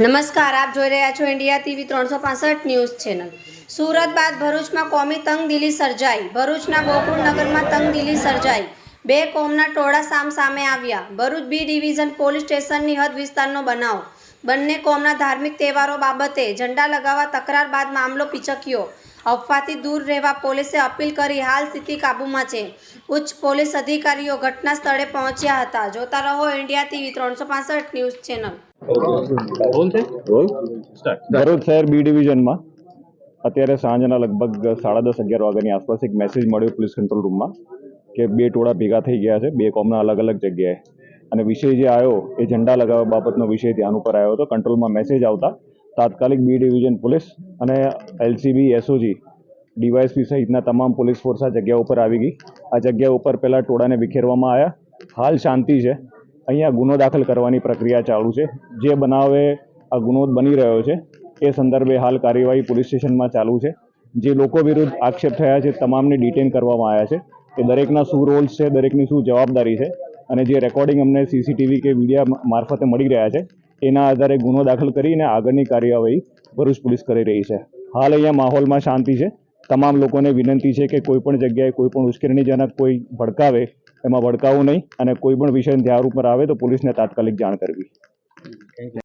નમસ્કાર, આપ જોઈ રહ્યા છો ઇન્ડિયા ટીવી ત્રણસો પાસઠ ન્યૂઝ ચેનલ. સુરત બાદ ભરૂચમાં કોમી તંગદિલી સર્જાઈ. ભરૂચના ગોકુળનગરમાં તંગદિલી સર્જાઈ. બે કોમના ટોળા સામ સામે આવ્યા. ભરૂચ બી ડિવિઝન પોલીસ સ્ટેશનની હદ વિસ્તારનો બનાવ. બંને કોમના ધાર્મિક તહેવારો બાબતે ઝંડા લગાવવા તકરાર બાદ મામલો પીચક્યો અફવાથી દૂર રહેવા પોલીસે અપીલ કરી હાલ સ્થિતિ કાબૂમાં છે. ઉચ્ચ પોલીસ અધિકારીઓ ઘટના સ્થળે પહોંચ્યા હતા. જોતા રહો ઇન્ડિયા ટીવી ત્રણસો પાસઠ ન્યૂઝ ચેનલ. ભરૂચ શહેર બી ડિવિઝનમાં અત્યારે સાંજના લગભગ સાડા દસ અગિયાર વાગ્યાની આસપાસ એક મેસેજ મળ્યો પોલીસ કંટ્રોલ રૂમમાં કે બે ટોળા ભેગા થઈ ગયા છે. બે કોમના અલગ અલગ જગ્યાએ. અને વિષય જે આવ્યો એ ઝંડા લગાવવા બાબતનો વિષય ધ્યાન ઉપર આવ્યો હતો. કંટ્રોલમાં મેસેજ આવતા તાત્કાલિક બી ડિવિઝન પોલીસ અને એલસીબી, એસઓજી ડીવાયએસપી સહિતના તમામ પોલીસ ફોર્સ આ જગ્યા ઉપર આવી ગઈ. આ જગ્યા ઉપર પહેલાં ટોળાને વિખેરવામાં આવ્યા. હાલ શાંતિ છે. અહીંયા ગુનો દાખલ કરવાની પ્રક્રિયા ચાલુ છે. જે બનાવે આ ગુનો બની રહ્યો છે, એ સંદર્ભે હાલ કાર્યવાહી પોલીસ સ્ટેશનમાં ચાલુ છે. જે લોકો વિરુદ્ધ આક્ષેપ થયા છે, તમામને ડિટેન કરવામાં આવ્યા છે. કે દરેકના શું રોલ્સ છે, દરેકની શું જવાબદારી છે અને જે રેકોર્ડિંગ અમને સીસીટીવી કે મીડિયા મારફતે મળી રહ્યા છે એના આધારે ગુનો દાખલ કરીને આગળની કાર્યવાહી ભરૂચ પોલીસ કરી રહી છે. હાલ અહીંયા માહોલમાં શાંતિ છે. તમામ લોકોને વિનંતી છે કે કોઈ પણ જગ્યાએ કોઈ પણ ઉશ્કેરણીજનક કોઈ ભડકાવે, એમાં ભડકાવવું નહીં અને કોઈ પણ વિષય ધ્યાન ઉપર આવે તો પોલીસને તાત્કાલિક જાણ કરવી.